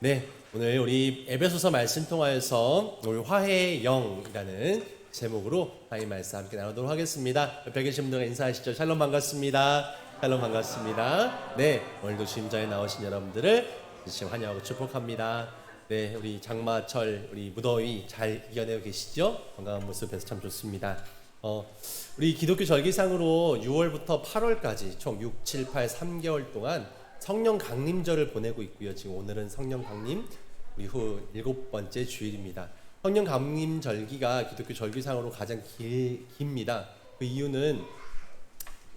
네, 오늘 우리 에베소서 말씀 통하여서 오늘 화해의 영이라는 제목으로 하나님 말씀 함께 나누도록 하겠습니다. 옆에 계신 분들 인사하시죠. 샬롬 반갑습니다. 샬롬 반갑습니다. 네, 오늘도 주임자에 나오신 여러분들을 지금 환영하고 축복합니다. 네, 우리 장마철, 우리 무더위 잘 이겨내고 계시죠? 건강한 모습에서 참 좋습니다. 어, 우리 기독교 절기상으로 6월부터 8월까지 총 6, 7, 8, 3개월 동안 성령 강림절을 보내고 있고요. 지금 오늘은 성령 강림 이후 일곱 번째 주일입니다. 성령 강림 절기가 기독교 절기상으로 가장 길, 깁니다. 그 이유는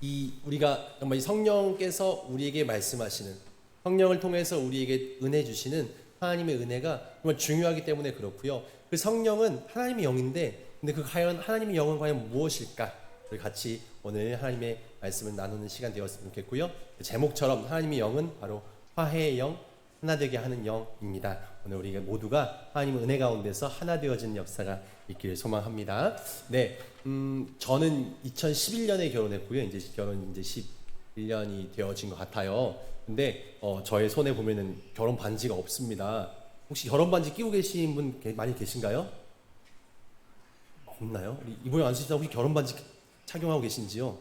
이 우리가 정말 이 성령께서 우리에게 말씀하시는 성령을 통해서 우리에게 은혜 주시는 하나님의 은혜가 정말 중요하기 때문에 그렇고요. 그 성령은 하나님의 영인데 근데 그 과연 하나님의 영은 과연 무엇일까? 를 같이 오늘 하나님의 말씀을 나누는 시간 되었으면 좋겠고요. 그 제목처럼 하나님의 영은 바로 화해의 영, 하나 되게 하는 영입니다. 오늘 우리가 모두가 하나님의 은혜 가운데서 하나 되어지는 역사가 있기를 소망합니다. 네, 음, 저는 2011년에 결혼했고요. 이제 결혼 이제 11년이 되어진 것 같아요. 근데 어, 저의 손에 보면은 결혼 반지가 없습니다. 혹시 결혼 반지 끼고 계신 분 게- 많이 계신가요? 없나요? 우리 이보영 안수지사 혹시 결혼 반지 착용하고 계신지요?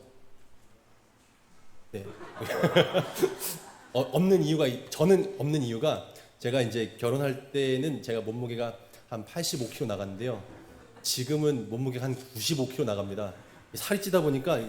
네. 어, 없는 이유가 이- 저는 없는 이유가 제가 이제 결혼할 때는 제가 몸무게가 한 85kg 나갔는데요. 지금은 몸무게가 한 95kg 나갑니다. 살이 찌다 보니까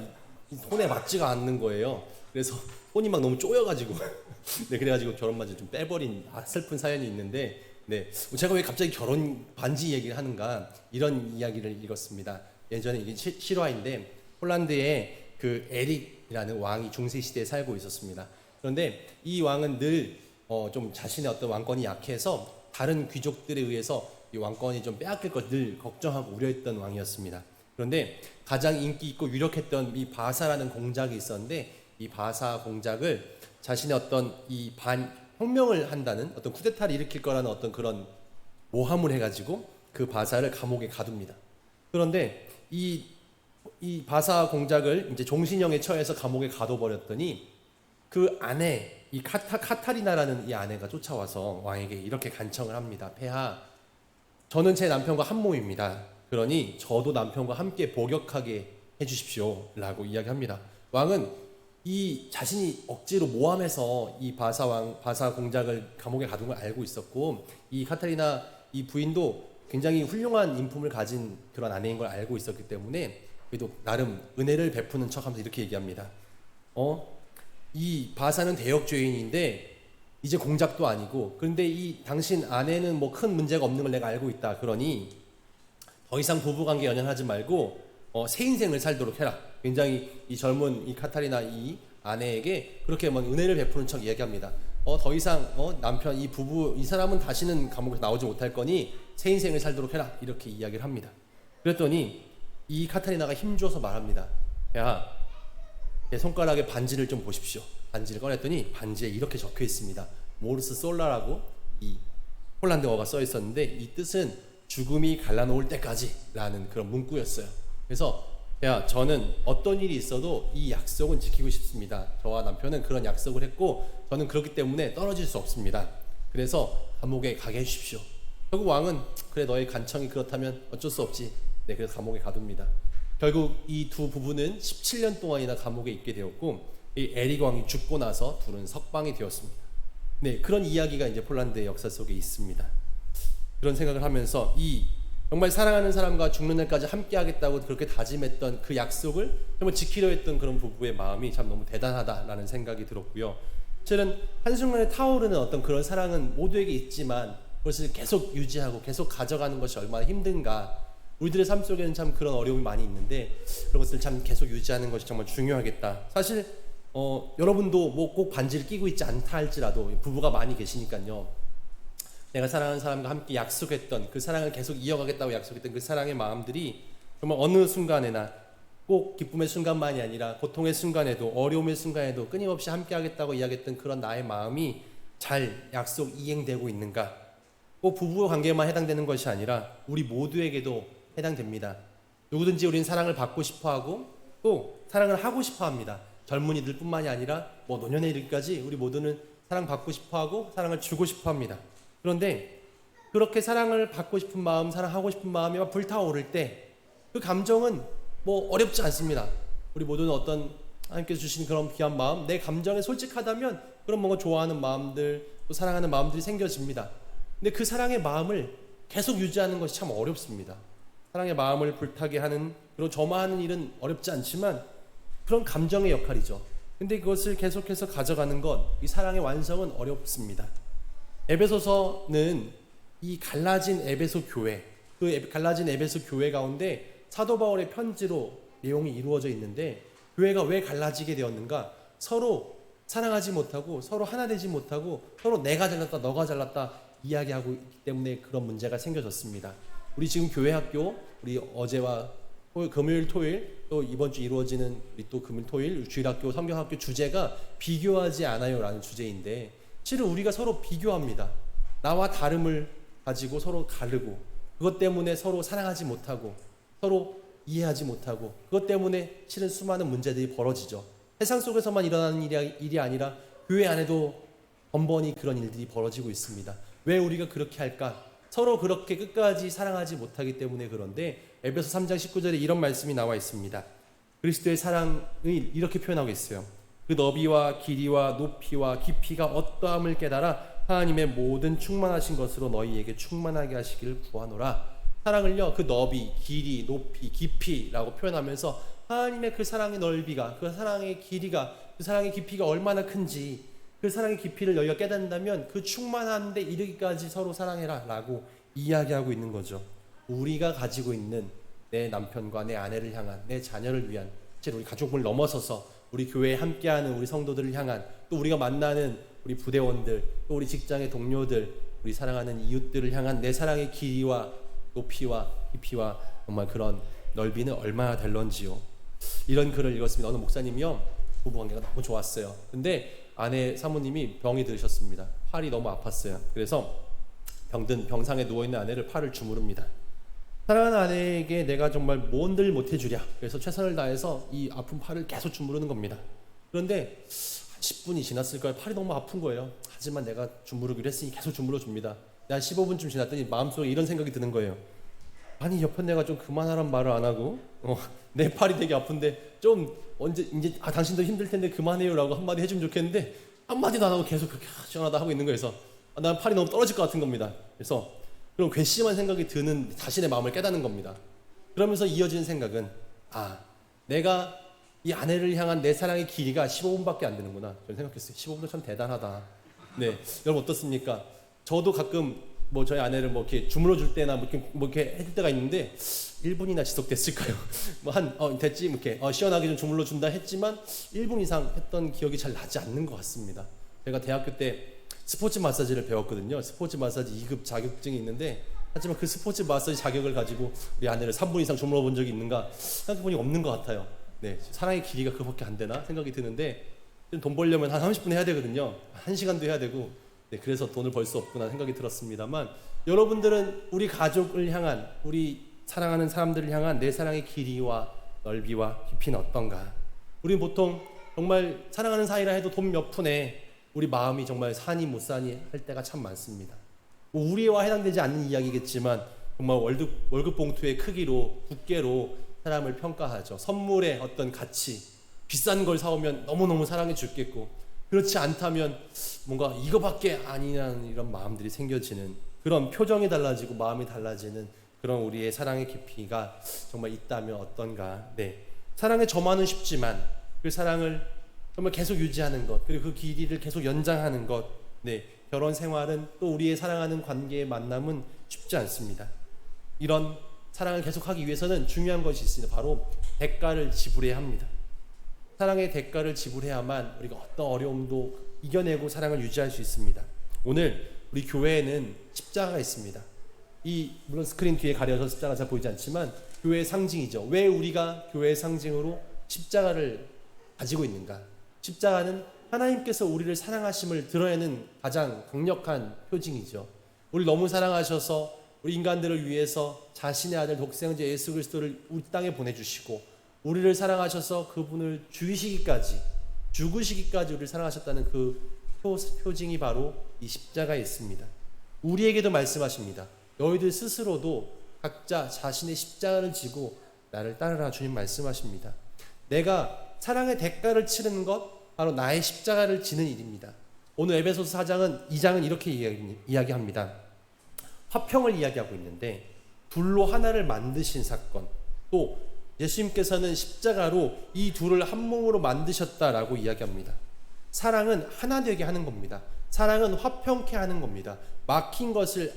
손에 맞지가 않는 거예요. 그래서 손이 막 너무 쪼여가지고 네 그래가지고 결혼 반지 좀 빼버린 아, 슬픈 사연이 있는데 네 제가 왜 갑자기 결혼 반지 얘기를 하는가 이런 이야기를 읽었습니다. 예전에 이게 시- 실화인데 폴란드에 그 에릭이라는 왕이 중세 시대에 살고 있었습니다. 그런데 이 왕은 늘 어, 좀 자신의 어떤 왕권이 약해서 다른 귀족들에 의해서 이 왕권이 좀 빼앗길 것늘 걱정하고 우려했던 왕이었습니다. 그런데 가장 인기 있고 유력했던 이 바사라는 공작이 있었는데 이 바사 공작을 자신의 어떤 이 반 혁명을 한다는 어떤 쿠데타를 일으킬 거라는 어떤 그런 모함을 해가지고 그 바사를 감옥에 가둡니다. 그런데 이, 이 바사 공작을 이제 종신형에 처해서 감옥에 가둬버렸더니 그 아내, 이 카타, 카타리나라는 이 아내가 쫓아와서 왕에게 이렇게 간청을 합니다. 폐하, 저는 제 남편과 한 몸입니다. 그러니 저도 남편과 함께 복역하게 해주십시오. 라고 이야기합니다. 왕은 이 자신이 억지로 모함해서 이 바사 왕, 바사 공작을 감옥에 가둔 걸 알고 있었고, 이 카타리나 이 부인도 굉장히 훌륭한 인품을 가진 그런 아내인 걸 알고 있었기 때문에, 그래도 나름 은혜를 베푸는 척 하면서 이렇게 얘기합니다. 어? 이 바사는 대역 죄인인데, 이제 공작도 아니고 그런데 이 당신 아내는 뭐 큰 문제가 없는 걸 내가 알고 있다 그러니 더 이상 부부 관계 연연하지 말고 어, 새 인생을 살도록 해라 굉장히 이 젊은 이 카타리나 이 아내에게 그렇게 뭐 은혜를 베푸는 척 이야기합니다 어, 더 이상 어, 남편 이 부부 이 사람은 다시는 감옥에서 나오지 못할 거니 새 인생을 살도록 해라 이렇게 이야기를 합니다 그랬더니 이 카타리나가 힘주어서 말합니다 야 내 손가락에 반지를 좀 보십시오. 반지를 꺼냈더니 반지에 이렇게 적혀 있습니다. 모르스 솔라라고 이 폴란드어가 써 있었는데 이 뜻은 죽음이 갈라놓을 때까지라는 그런 문구였어요. 그래서 야 저는 어떤 일이 있어도 이 약속은 지키고 싶습니다. 저와 남편은 그런 약속을 했고 저는 그렇기 때문에 떨어질 수 없습니다. 그래서 감옥에 가게 해주십시오. 결국 왕은 그래 너의 간청이 그렇다면 어쩔 수 없지. 네 그래서 감옥에 가둡니다. 결국 이 두 부부는 17년 동안이나 감옥에 있게 되었고 이 에릭 왕이 죽고 나서 둘은 석방이 되었습니다. 네 그런 이야기가 이제 폴란드의 역사 속에 있습니다. 그런 생각을 하면서 이 정말 사랑하는 사람과 죽는 날까지 함께 하겠다고 그렇게 다짐했던 그 약속을 정말 지키려 했던 그런 부부의 마음이 참 너무 대단하다라는 생각이 들었고요. 실은 한순간에 타오르는 어떤 그런 사랑은 모두에게 있지만 그것을 계속 유지하고 계속 가져가는 것이 얼마나 힘든가. 우리들의 삶 속에는 참 그런 어려움이 많이 있는데 그런 것을 참 계속 유지하는 것이 정말 중요하겠다. 사실 어, 여러분도 뭐 꼭 반지를 끼고 있지 않다 할지라도 부부가 많이 계시니까요. 내가 사랑하는 사람과 함께 약속했던 그 사랑을 계속 이어가겠다고 약속했던 그 사랑의 마음들이 정말 어느 순간에나 꼭 기쁨의 순간만이 아니라 고통의 순간에도 어려움의 순간에도 끊임없이 함께 하겠다고 이야기했던 그런 나의 마음이 잘 약속 이행되고 있는가? 꼭 부부 관계만 해당되는 것이 아니라 우리 모두에게도 해당됩니다. 누구든지 우리는 사랑을 받고 싶어 하고 또 사랑을 하고 싶어 합니다. 젊은이들 뿐만이 아니라 뭐 노년에 이르기까지 우리 모두는 사랑 받고 싶어 하고 사랑을 주고 싶어 합니다. 그런데 그렇게 사랑을 받고 싶은 마음, 사랑하고 싶은 마음이 막 불타오를 때 그 감정은 뭐 어렵지 않습니다. 우리 모두는 어떤 하나님께서 주신 그런 귀한 마음, 내 감정에 솔직하다면 그런 뭔가 좋아하는 마음들, 또 사랑하는 마음들이 생겨집니다. 근데 그 사랑의 마음을 계속 유지하는 것이 참 어렵습니다. 사랑의 마음을 불타게 하는 그런 점화하는 일은 어렵지 않지만 그런 감정의 역할이죠. 근데 그것을 계속해서 가져가는 것, 이 사랑의 완성은 어렵습니다. 에베소서는 이 갈라진 에베소 교회, 그 에- 갈라진 에베소 교회 가운데 사도 바울의 편지로 내용이 이루어져 있는데 교회가 왜 갈라지게 되었는가? 서로 사랑하지 못하고 서로 하나 되지 못하고 서로 내가 잘났다 너가 잘났다 이야기하고 있기 때문에 그런 문제가 생겨졌습니다. 우리 지금 교회 학교 우리 어제와 토- 금요일 토요일 또 이번 주 이루어지는 우리 또 금요일 토요일 주일학교 성경학교 주제가 비교하지 않아요라는 주제인데 실은 우리가 서로 비교합니다. 나와 다름을 가지고 서로 가르고 그것 때문에 서로 사랑하지 못하고 서로 이해하지 못하고 그것 때문에 실은 수많은 문제들이 벌어지죠. 세상 속에서만 일어나는 일이, 일이 아니라 교회 안에도 번번이 그런 일들이 벌어지고 있습니다. 왜 우리가 그렇게 할까? 서로 그렇게 끝까지 사랑하지 못하기 때문에 그런데 에베소 3장 19절에 이런 말씀이 나와 있습니다. 그리스도의 사랑을 이렇게 표현하고 있어요. 그 너비와 길이와 높이와 깊이가 어떠함을 깨달아 하나님의 모든 충만하신 것으로 너희에게 충만하게 하시기를 구하노라. 사랑을요 그 너비, 길이, 높이, 깊이라고 표현하면서 하나님의 그 사랑의 넓이가, 그 사랑의 길이가, 그 사랑의 깊이가 얼마나 큰지 그 사랑의 깊이를 너희가 깨닫는다면 그 충만한 데 이르기까지 서로 사랑해라 라고 이야기하고 있는 거죠. 우리가 가지고 있는 내 남편과 내 아내를 향한 내 자녀를 위한 실 우리 가족을 넘어서서 우리 교회에 함께하는 우리 성도들을 향한 또 우리가 만나는 우리 부대원들 또 우리 직장의 동료들 우리 사랑하는 이웃들을 향한 내 사랑의 길이와 높이와 깊이와 정말 그런 넓이는 얼마나 될런지요. 이런 글을 읽었습니다. 어느 목사님이요 부부 관계가 너무 좋았어요. 근데 아내 사모님이 병이 들으셨습니다. 팔이 너무 아팠어요. 그래서 병든 병상에 누워 있는 아내를 팔을 주무릅니다. 사랑하는 아내에게 내가 정말 뭔들 못해 주랴. 그래서 최선을 다해서 이 아픈 팔을 계속 주무르는 겁니다. 그런데 한 10분이 지났을 거예요. 팔이 너무 아픈 거예요. 하지만 내가 주무르기로 했으니 계속 주무러 줍니다. 한 15분쯤 지났더니 마음속에 이런 생각이 드는 거예요. 아니 옆에 내가 좀 그만하란 말을 안 하고 어, 내 팔이 되게 아픈데 좀 언제 이제 아 당신도 힘들 텐데 그만해요라고 한마디 해주면 좋겠는데 한마디도 안 하고 계속 그렇게 시원하다 하고 있는 거에서 아, 난 팔이 너무 떨어질 것 같은 겁니다. 그래서 그런 괘씸한 생각이 드는 자신의 마음을 깨닫는 겁니다. 그러면서 이어지는 생각은 아 내가 이 아내를 향한 내 사랑의 길이가 15분밖에 안 되는구나. 저는 생각했어요. 15분도 참 대단하다. 네, 여러분 어떻습니까? 저도 가끔 뭐 저희 아내를 뭐 이렇게 주물러 줄 때나 뭐 이렇게, 뭐 이렇게 해줄 때가 있는데 1분이나 지속됐을까요? 뭐 한 어, 됐지 뭐 이렇게 어, 시원하게 좀 주물러 준다 했지만 1분 이상 했던 기억이 잘 나지 않는 것 같습니다. 제가 대학교 때 스포츠 마사지를 배웠거든요. 스포츠 마사지 2급 자격증이 있는데 하지만 그 스포츠 마사지 자격을 가지고 우리 아내를 3분 이상 주물러 본 적이 있는가 생각해보니 없는 것 같아요. 네, 사랑의 길이가 그밖에 안 되나 생각이 드는데 돈 벌려면 한 30분 해야 되거든요. 1시간도 해야 되고 네, 그래서 돈을 벌 수 없구나 생각이 들었습니다만 여러분들은 우리 가족을 향한 우리 사랑하는 사람들을 향한 내 사랑의 길이와 넓이와 깊이는 어떤가? 우리는 보통 정말 사랑하는 사이라 해도 돈 몇 푼에 우리 마음이 정말 사니 못 사니 할 때가 참 많습니다. 뭐 우리와 해당되지 않는 이야기겠지만 정말 월급, 월급 봉투의 크기로 두께로 사람을 평가하죠. 선물의 어떤 가치 비싼 걸 사오면 너무너무 사랑해 주겠고 그렇지 않다면 뭔가 이거밖에 아니라는 이런 마음들이 생겨지는 그런 표정이 달라지고 마음이 달라지는 그런 우리의 사랑의 깊이가 정말 있다면 어떤가. 네. 사랑의 점화는 쉽지만 그 사랑을 정말 계속 유지하는 것 그리고 그 길이를 계속 연장하는 것. 네. 결혼 생활은 또 우리의 사랑하는 관계의 만남은 쉽지 않습니다. 이런 사랑을 계속하기 위해서는 중요한 것이 있습니다. 바로 대가를 지불해야 합니다. 사랑의 대가를 지불해야만 우리가 어떤 어려움도 이겨내고 사랑을 유지할 수 있습니다. 오늘 우리 교회에는 십자가가 있습니다. 이 물론 스크린 뒤에 가려서 십자가 잘 보이지 않지만 교회의 상징이죠. 왜 우리가 교회의 상징으로 십자가를 가지고 있는가? 십자가는 하나님께서 우리를 사랑하심을 드러내는 가장 강력한 표징이죠. 우리 너무 사랑하셔서 우리 인간들을 위해서 자신의 아들 독생자 예수 그리스도를 우리 땅에 보내주시고 우리를 사랑하셔서 그분을 죽이시기까지 죽으시기까지 우리를 사랑하셨다는 그 표, 표징이 바로 이 십자가에 있습니다. 우리에게도 말씀하십니다. 너희들 스스로도 각자 자신의 십자가를 지고 나를 따르라 주님 말씀하십니다. 내가 사랑의 대가를 치르는 것 바로 나의 십자가를 지는 일입니다. 오늘 에베소서 4장은 2장은 이렇게 이야기, 이야기합니다. 화평을 이야기하고 있는데 둘로 하나를 만드신 사건 또 예수님께서는 십자가로 이 둘을 한 몸으로 만드셨다라고 이야기합니다. 사랑은 하나 되게 하는 겁니다. 사랑은 화평케 하는 겁니다. 막힌 것을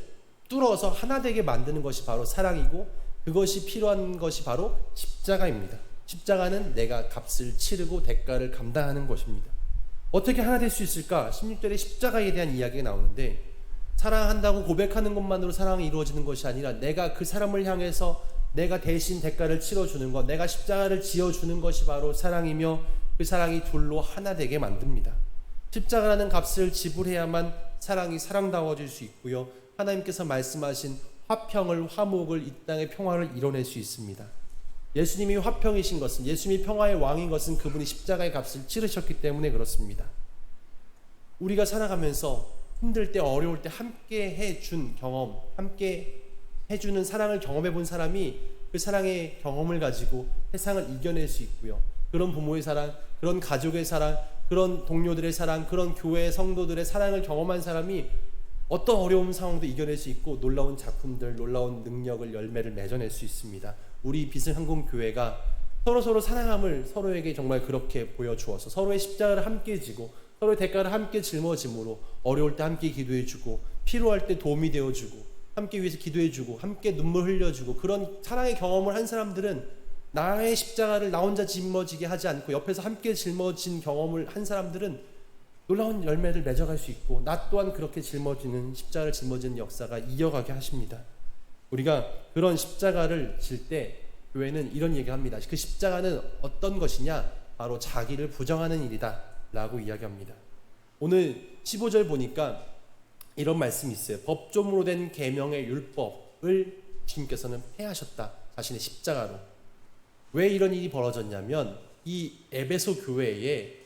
뚫어서 하나 되게 만드는 것이 바로 사랑이고 그것이 필요한 것이 바로 십자가입니다. 십자가는 내가 값을 치르고 대가를 감당하는 것입니다. 어떻게 하나 될 수 있을까? 16절에 십자가에 대한 이야기가 나오는데 사랑한다고 고백하는 것만으로 사랑이 이루어지는 것이 아니라 내가 그 사람을 향해서 내가 대신 대가를 치러주는 것, 내가 십자가를 지어주는 것이 바로 사랑이며 그 사랑이 둘로 하나 되게 만듭니다. 십자가라는 값을 지불해야만 사랑이 사랑다워질 수 있고요. 하나님께서 말씀하신 화평을 화목을 이 땅의 평화를 이뤄낼 수 있습니다. 예수님이 화평이신 것은 예수님이 평화의 왕인 것은 그분이 십자가의 값을 치르셨기 때문에 그렇습니다. 우리가 살아가면서 힘들 때 어려울 때 함께 해준 경험, 함께 해주는 사랑을 경험해 본 사람이 그 사랑의 경험을 가지고 세상을 이겨낼 수 있고요. 그런 부모의 사랑, 그런 가족의 사랑, 그런 동료들의 사랑, 그런 교회 성도들의 사랑을 경험한 사람이 어떤 어려운 상황도 이겨낼 수 있고 놀라운 작품들, 놀라운 능력을 열매를 맺어낼 수 있습니다. 우리 비승한국 교회가 서로 서로 사랑함을 서로에게 정말 그렇게 보여주어서 서로의 십자가를 함께 지고 서로의 대가를 함께 짊어짐으로 어려울 때 함께 기도해주고 필요할 때 도움이 되어주고 함께 위해서 기도해주고 함께 눈물 흘려주고 그런 사랑의 경험을 한 사람들은 나의 십자가를 나 혼자 짊어지게 하지 않고 옆에서 함께 짊어진 경험을 한 사람들은 놀라운 열매를 맺어갈 수 있고 나 또한 그렇게 짊어지는 십자가를 짊어지는 역사가 이어가게 하십니다. 우리가 그런 십자가를 질 때 교회는 이런 얘기합니다. 그 십자가는 어떤 것이냐? 바로 자기를 부정하는 일이다. 라고 이야기합니다. 오늘 15절 보니까 이런 말씀이 있어요. 법조문으로 된 계명의 율법을 주님께서는 폐하셨다. 자신의 십자가로. 왜 이런 일이 벌어졌냐면 이 에베소 교회에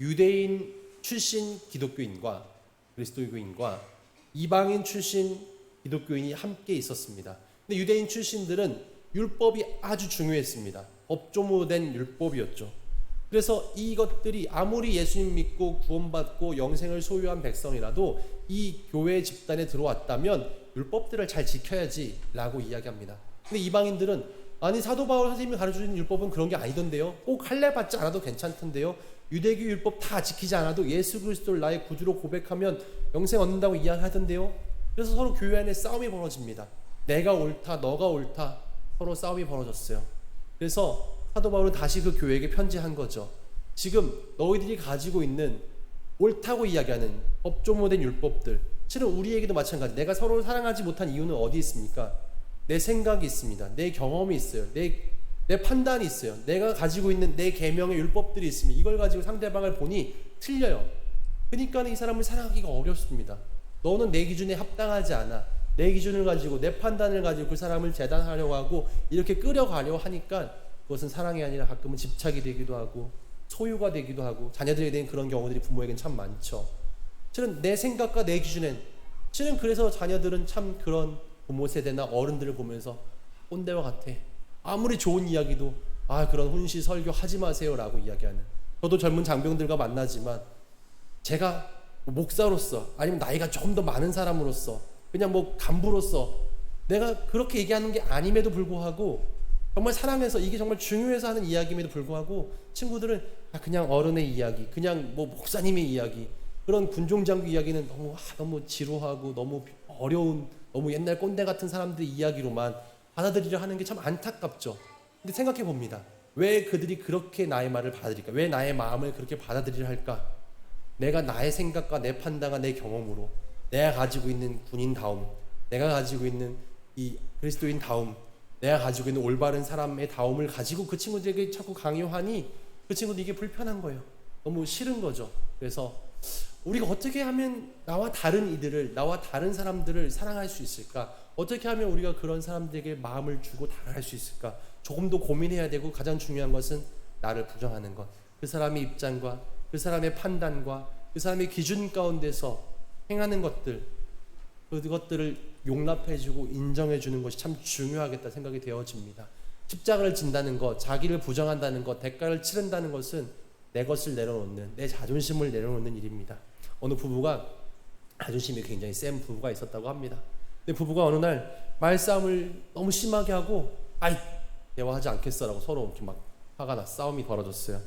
유대인 출신 기독교인과 그리스도교인과 이방인 출신 기독교인이 함께 있었습니다. 근데 유대인 출신들은 율법이 아주 중요했습니다. 법조문으로 된 율법이었죠. 그래서 이것들이 아무리 예수님 믿고 구원받고 영생을 소유한 백성이라도 이 교회 집단에 들어왔다면 율법들을 잘 지켜야지라고 이야기합니다. 근데 이방인들은 아니 사도 바울 선생님이 가르쳐주는 율법은 그런 게 아니던데요. 꼭 할례 받지 않아도 괜찮던데요. 유대교 율법 다 지키지 않아도 예수 그리스도를 나의 구주로 고백하면 영생 얻는다고 이야기하던데요. 그래서 서로 교회 안에 싸움이 벌어집니다. 내가 옳다, 너가 옳다 서로 싸움이 벌어졌어요. 그래서 사도 바울은 다시 그 교회에게 편지한 거죠. 지금 너희들이 가지고 있는 옳다고 이야기하는 법조문된 율법들, 실은 우리에게도 마찬가지. 내가 서로를 사랑하지 못한 이유는 어디 있습니까? 내 생각이 있습니다. 내 경험이 있어요. 내, 내 판단이 있어요. 내가 가지고 있는 내 계명의 율법들이 있으면 이걸 가지고 상대방을 보니 틀려요. 그러니까 이 사람을 사랑하기가 어렵습니다. 너는 내 기준에 합당하지 않아. 내 기준을 가지고 내 판단을 가지고 그 사람을 재단하려고 하고 이렇게 끌어가려고 하니까 그것은 사랑이 아니라 가끔은 집착이 되기도 하고 소유가 되기도 하고 자녀들에 대한 그런 경우들이 부모에겐 참 많죠. 실은 내 생각과 내 기준엔 실은 그래서 자녀들은 참 그런 부모 세대나 어른들을 보면서 꼰대와 같아. 아무리 좋은 이야기도 아 그런 혼시 설교 하지 마세요라고 이야기하는. 저도 젊은 장병들과 만나지만 제가 목사로서 아니면 나이가 좀더 많은 사람으로서 그냥 뭐 간부로서 내가 그렇게 얘기하는 게 아님에도 불구하고 정말 사랑해서 이게 정말 중요해서 하는 이야기임에도 불구하고 친구들은 아, 그냥 어른의 이야기, 그냥 뭐 목사님의 이야기, 그런 군종장교 이야기는 너무 아, 너무 지루하고 너무 어려운 너무 옛날 꼰대 같은 사람들의 이야기로만 받아들이려 하는 게 참 안타깝죠. 근데 생각해 봅니다. 왜 그들이 그렇게 나의 말을 받아들일까? 왜 나의 마음을 그렇게 받아들이려 할까? 내가 나의 생각과 내 판단과 내 경험으로 내가 가지고 있는 군인 다움, 내가 가지고 있는 이 그리스도인 다움, 내가 가지고 있는 올바른 사람의 다움을 가지고 그 친구들에게 자꾸 강요하니 그 친구도 이게 불편한 거예요. 너무 싫은 거죠. 그래서 우리가 어떻게 하면 나와 다른 이들을 나와 다른 사람들을 사랑할 수 있을까? 어떻게 하면 우리가 그런 사람들에게 마음을 주고 다가갈 수 있을까? 조금 더 고민해야 되고 가장 중요한 것은 나를 부정하는 것. 그 사람의 입장과 그 사람의 판단과 그 사람의 기준 가운데서 행하는 것들 그것들을 용납해주고 인정해주는 것이 참 중요하겠다 생각이 되어집니다. 십자가를 진다는 것, 자기를 부정한다는 것, 대가를 치른다는 것은 내 것을 내려놓는, 내 자존심을 내려놓는 일입니다. 어느 부부가 자존심이 굉장히 센 부부가 있었다고 합니다. 근데 부부가 어느 날 말싸움을 너무 심하게 하고, 아이, 대화하지 않겠어라고 서로 이렇게 막 화가 나 싸움이 벌어졌어요.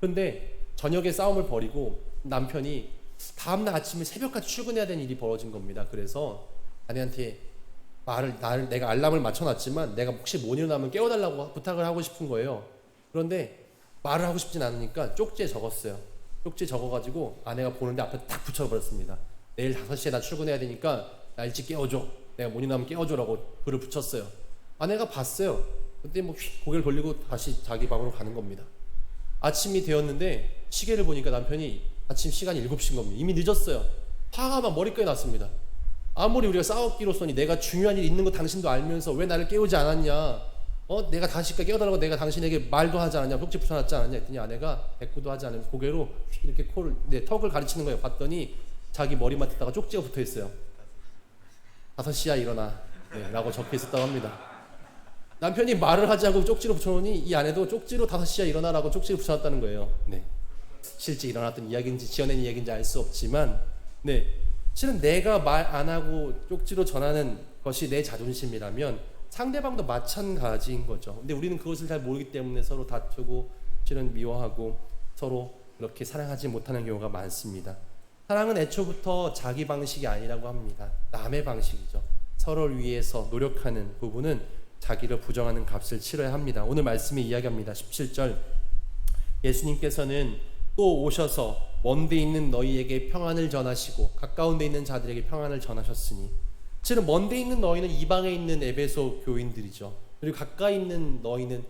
그런데 저녁에 싸움을 벌이고 남편이 다음날 아침에 새벽까지 출근해야 되는 일이 벌어진 겁니다. 그래서 아내한테 말을 나를 내가 알람을 맞춰놨지만 내가 혹시 못 일어나면 깨워달라고 부탁을 하고 싶은 거예요. 그런데 말을 하고 싶진 않으니까 쪽지에 적었어요. 쪽지에 적어가지고 아내가 보는데 앞에 딱 붙여버렸습니다. 내일 5시에 나 출근해야 되니까 나 일찍 깨워줘. 내가 못 일어나면 깨워줘라고 글을 붙였어요. 아내가 봤어요. 그때 뭐 휙 고개를 돌리고 다시 자기 방으로 가는 겁니다. 아침이 되었는데 시계를 보니까 남편이 아침 시간이 7시인 겁니다. 이미 늦었어요. 화가 막 머리까지 났습니다. 아무리 우리가 싸웠기로서니 내가 중요한 일 있는 거 당신도 알면서 왜 나를 깨우지 않았냐? 어, 내가 다시까 깨워달라고 내가 당신에게 말도 하지 않았냐? 속지 붙여놨지 않았냐? 했더니 아내가 대꾸도 하지 않으면서 고개로 휙 이렇게 코를, 네, 턱을 가리치는 거예요. 봤더니 자기 머리맡 에다가 쪽지가 붙어 있어요. 5시야 일어나. 네, 라고 적혀 있었다고 합니다. 남편이 말을 하지 않고 쪽지로 붙여놓으니 이 아내도 쪽지로 5시야 일어나라고 쪽지를 붙여놨다는 거예요. 네. 실제 일어났던 이야기인지 지어낸 이야기인지 알 수 없지만, 네. 실은 내가 말 안 하고 쪽지로 전하는 것이 내 자존심이라면 상대방도 마찬가지인 거죠. 근데 우리는 그것을 잘 모르기 때문에 서로 다투고 실은 미워하고 서로 그렇게 사랑하지 못하는 경우가 많습니다. 사랑은 애초부터 자기 방식이 아니라고 합니다. 남의 방식이죠. 서로를 위해서 노력하는 부분은 자기를 부정하는 값을 치러야 합니다. 오늘 말씀에 이야기합니다. 17절 예수님께서는 또 오셔서 먼 데 있는 너희에게 평안을 전하시고 가까운 데 있는 자들에게 평안을 전하셨으니 실은 먼 데 있는 너희는 이방에 있는 에베소 교인들이죠. 그리고 가까이 있는 너희는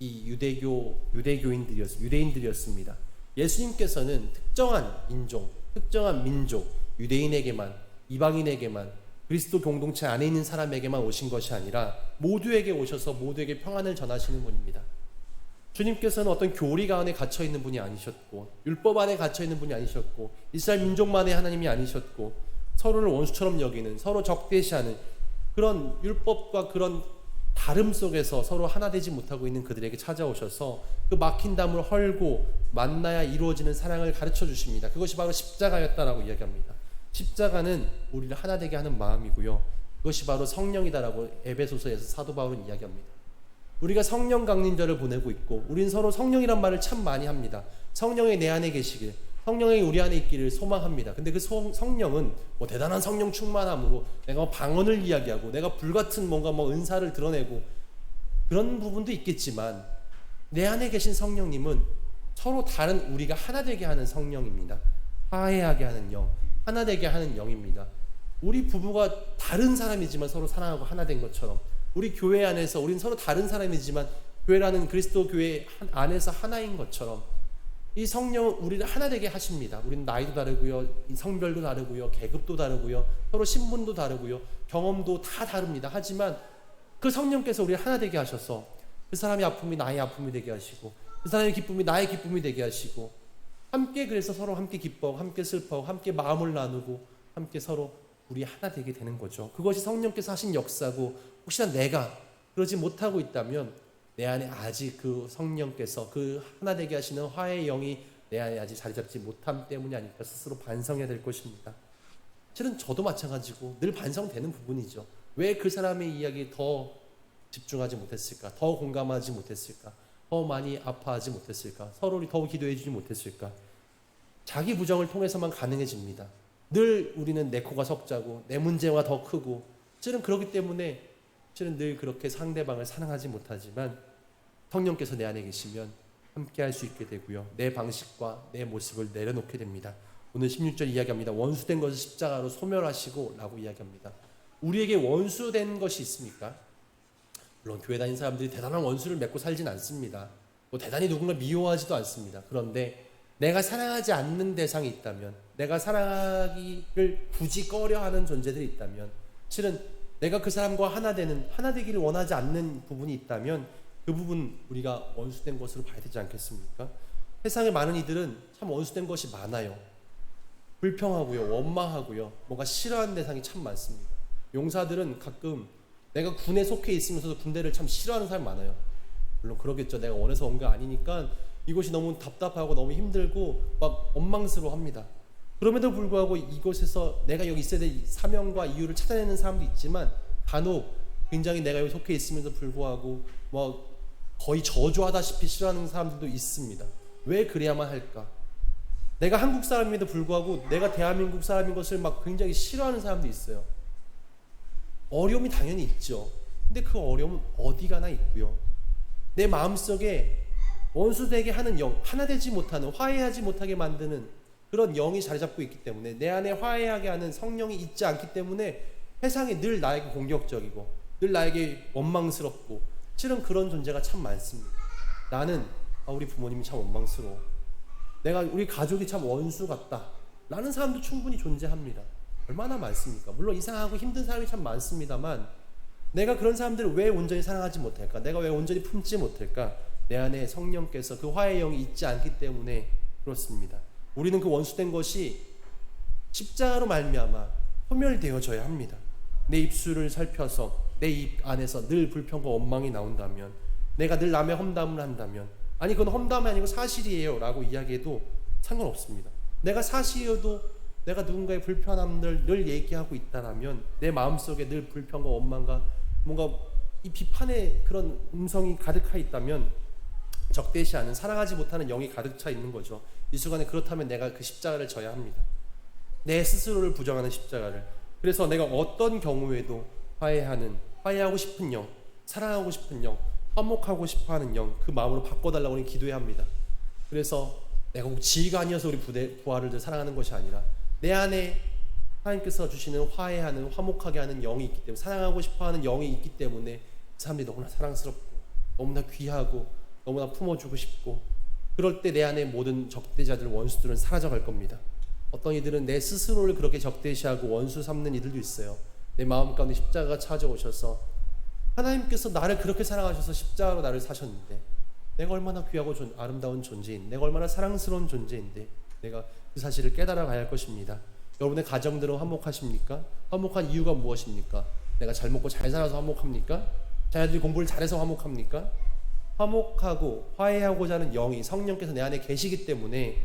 이 유대교 유대교인들이었 유대인들이었습니다. 예수님께서는 특정한 인종, 특정한 민족, 유대인에게만 이방인에게만 그리스도 공동체 안에 있는 사람에게만 오신 것이 아니라 모두에게 오셔서 모두에게 평안을 전하시는 분입니다. 주님께서는 어떤 교리가 안에 갇혀 있는 분이 아니셨고 율법 안에 갇혀 있는 분이 아니셨고 이스라엘 민족만의 하나님이 아니셨고 서로를 원수처럼 여기는 서로 적대시하는 그런 율법과 그런 다름 속에서 서로 하나 되지 못하고 있는 그들에게 찾아오셔서 그 막힌 담을 헐고 만나야 이루어지는 사랑을 가르쳐 주십니다. 그것이 바로 십자가였다라고 이야기합니다. 십자가는 우리를 하나 되게 하는 마음이고요. 그것이 바로 성령이다라고 에베소서에서 사도 바울은 이야기합니다. 우리가 성령 강림자를 보내고 있고 우린 서로 성령이란 말을 참 많이 합니다. 성령이 내 안에 계시길 성령이 우리 안에 있기를 소망합니다. 근데 그 성, 성령은 뭐 대단한 성령 충만함으로 내가 뭐 방언을 이야기하고 내가 불같은 뭔가 뭐 은사를 드러내고 그런 부분도 있겠지만 내 안에 계신 성령님은 서로 다른 우리가 하나 되게 하는 성령입니다. 화해하게 하는 영, 하나 되게 하는 영입니다. 우리 부부가 다른 사람이지만 서로 사랑하고 하나 된 것처럼 우리 교회 안에서 우리는 서로 다른 사람이지만 교회라는 그리스도 교회 안에서 하나인 것처럼 이 성령은 우리를 하나 되게 하십니다. 우리는 나이도 다르고요, 성별도 다르고요, 계급도 다르고요, 서로 신분도 다르고요, 경험도 다 다릅니다. 하지만 그 성령께서 우리를 하나 되게 하셔서 그 사람의 아픔이 나의 아픔이 되게 하시고 그 사람의 기쁨이 나의 기쁨이 되게 하시고 함께 그래서 서로 함께 기뻐하고 함께 슬퍼하고 함께 마음을 나누고 함께 서로 우리 하나 되게 되는 거죠. 그것이 성령께서 하신 역사고 혹시나 내가 그러지 못하고 있다면 내 안에 아직 그 성령께서 그 하나 되게 하시는 화해의 영이 내 안에 아직 자리 잡지 못함 때문이 아닐까 스스로 반성해야 될 것입니다. 실은 저도 마찬가지고 늘 반성되는 부분이죠. 왜 그 사람의 이야기에 더 집중하지 못했을까? 더 공감하지 못했을까? 더 많이 아파하지 못했을까? 서로를 더 기도해 주지 못했을까? 자기 부정을 통해서만 가능해집니다. 늘 우리는 내 코가 석자고 내 문제가 더 크고 실은 그렇기 때문에 실은 늘 그렇게 상대방을 사랑하지 못하지만 성령께서 내 안에 계시면 함께 할 수 있게 되고요. 내 방식과 내 모습을 내려놓게 됩니다. 오늘 16절 이야기합니다. 원수된 것을 십자가로 소멸하시고 라고 이야기합니다. 우리에게 원수된 것이 있습니까? 물론 교회 다니는 사람들이 대단한 원수를 맺고 살진 않습니다. 뭐 대단히 누군가 미워하지도 않습니다. 그런데 내가 사랑하지 않는 대상이 있다면, 내가 사랑하기를 굳이 꺼려하는 존재들이 있다면, 실은 내가 그 사람과 하나 되는 하나 되기를 원하지 않는 부분이 있다면 그 부분 우리가 원수된 것으로 봐야 되지 않겠습니까? 세상에 많은 이들은 참 원수된 것이 많아요. 불평하고요, 원망하고요, 뭔가 싫어하는 대상이 참 많습니다. 용사들은 가끔 내가 군에 속해 있으면서도 군대를 참 싫어하는 사람 많아요. 물론 그러겠죠. 내가 원해서 온 게 아니니까 이것이 너무 답답하고 너무 힘들고 막 원망스러워합니다. 그럼에도 불구하고 이곳에서 내가 여기 있어야 될 사명과 이유를 찾아내는 사람도 있지만 간혹 굉장히 내가 여기 속해 있으면서 불구하고 뭐 거의 저주하다시피 싫어하는 사람들도 있습니다. 왜 그래야만 할까? 내가 한국 사람임에도 불구하고 내가 대한민국 사람인 것을 막 굉장히 싫어하는 사람도 있어요. 어려움이 당연히 있죠. 근데 그 어려움은 어디 가나 있고요. 내 마음속에 원수되게 하는 영, 하나 되지 못하는 화해하지 못하게 만드는 그런 영이 자리 잡고 있기 때문에 내 안에 화해하게 하는 성령이 있지 않기 때문에 세상이 늘 나에게 공격적이고 늘 나에게 원망스럽고 실은 그런 존재가 참 많습니다. 나는 아, 우리 부모님이 참 원망스러워. 내가 우리 가족이 참 원수 같다. 라는 사람도 충분히 존재합니다. 얼마나 많습니까? 물론 이상하고 힘든 사람이 참 많습니다만 내가 그런 사람들을 왜 온전히 사랑하지 못할까? 내가 왜 온전히 품지 못할까? 내 안에 성령께서 그 화해의 영이 있지 않기 때문에 그렇습니다. 우리는 그 원수된 것이 십자가로 말미암아 소멸되어져야 합니다. 내 입술을 살펴서 내 입 안에서 늘 불평과 원망이 나온다면 내가 늘 남의 험담을 한다면 아니 그건 험담이 아니고 사실이에요라고 이야기해도 상관없습니다. 내가 사실이어도 내가 누군가의 불편함을 늘 얘기하고 있다라면 내 마음속에 늘 불평과 원망과 뭔가 이 비판의 그런 음성이 가득하 있다면 적대시하는 사랑하지 못하는 영이 가득 차 있는 거죠. 이 순간에 그렇다면 내가 그 십자가를 져야 합니다. 내 스스로를 부정하는 십자가를. 그래서 내가 어떤 경우에도 화해하는 화해하고 싶은 영, 사랑하고 싶은 영, 화목하고 싶어하는 영, 그 마음으로 바꿔달라고 우리 기도해야 합니다. 그래서 내가 꼭 지위가 아니어서 우리 부대 부하를 사랑하는 것이 아니라 내 안에 하나님께서 주시는 화해하는 화목하게 하는 영이 있기 때문에 사랑하고 싶어하는 영이 있기 때문에 그 사람들이 너무나 사랑스럽고 너무나 귀하고 너무나 품어주고 싶고 그럴 때 내 안에 모든 적대자들 원수들은 사라져갈 겁니다. 어떤 이들은 내 스스로를 그렇게 적대시하고 원수 삼는 이들도 있어요. 내 마음 가운데 십자가가 찾아오셔서 하나님께서 나를 그렇게 사랑하셔서 십자가로 나를 사셨는데 내가 얼마나 귀하고 존, 아름다운 존재인, 내가 얼마나 사랑스러운 존재인데 내가 그 사실을 깨달아 가야 할 것입니다. 여러분의 가정들은 화목하십니까? 화목한 이유가 무엇입니까? 내가 잘 먹고 잘 살아서 화목합니까? 자녀들이 공부를 잘해서 화목합니까? 화목하고 화해하고자 하는 영이 성령께서 내 안에 계시기 때문에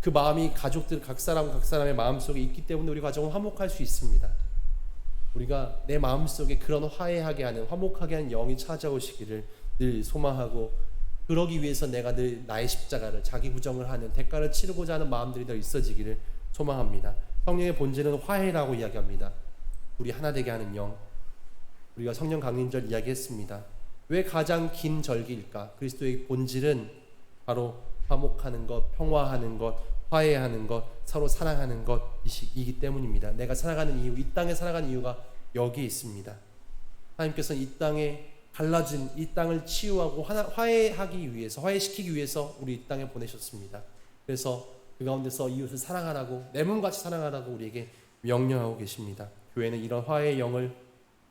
그 마음이 가족들 각 사람 각 사람의 마음 속에 있기 때문에 우리 가정은 화목할 수 있습니다. 우리가 내 마음 속에 그런 화해하게 하는 화목하게 하는 영이 찾아오시기를 늘 소망하고 그러기 위해서 내가 늘 나의 십자가를 자기 부정을 하는 대가를 치르고자 하는 마음들이 더 있어지기를 소망합니다. 성령의 본질은 화해라고 이야기합니다. 우리 하나 되게 하는 영. 우리가 성령 강림절 이야기했습니다. 왜 가장 긴 절기일까? 그리스도의 본질은 바로 화목하는 것, 평화하는 것, 화해하는 것, 서로 사랑하는 것이기 때문입니다. 내가 살아가는 이유, 이 땅에 살아가는 이유가 여기에 있습니다. 하나님께서는 이 땅에 갈라진 이 땅을 치유하고 화해하기 위해서, 화해시키기 위해서 우리 이 땅에 보내셨습니다. 그래서 그 가운데서 이웃을 사랑하라고, 내 몸같이 사랑하라고 우리에게 명령하고 계십니다. 교회는 이런 화해의 영을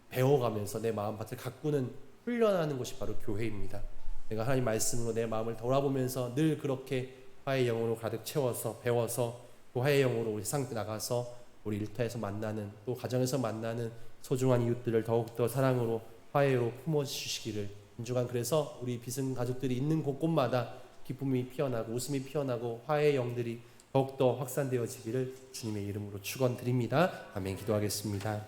배워가면서 내 마음밭을 가꾸는 훈련하는 것이 바로 교회입니다. 내가 하나님 말씀으로 내 마음을 돌아보면서 늘 그렇게 화해의 영으로 가득 채워서 배워서 그 화해의 영으로 우리 세상 나가서 우리 일터에서 만나는 또 가정에서 만나는 소중한 이웃들을 더욱더 사랑으로 화해로 품어주시기를 인주간 그래서 우리 비승 가족들이 있는 곳곳마다 기쁨이 피어나고 웃음이 피어나고 화해의 영들이 더욱더 확산되어지기를 주님의 이름으로 축원드립니다. 아멘 기도하겠습니다.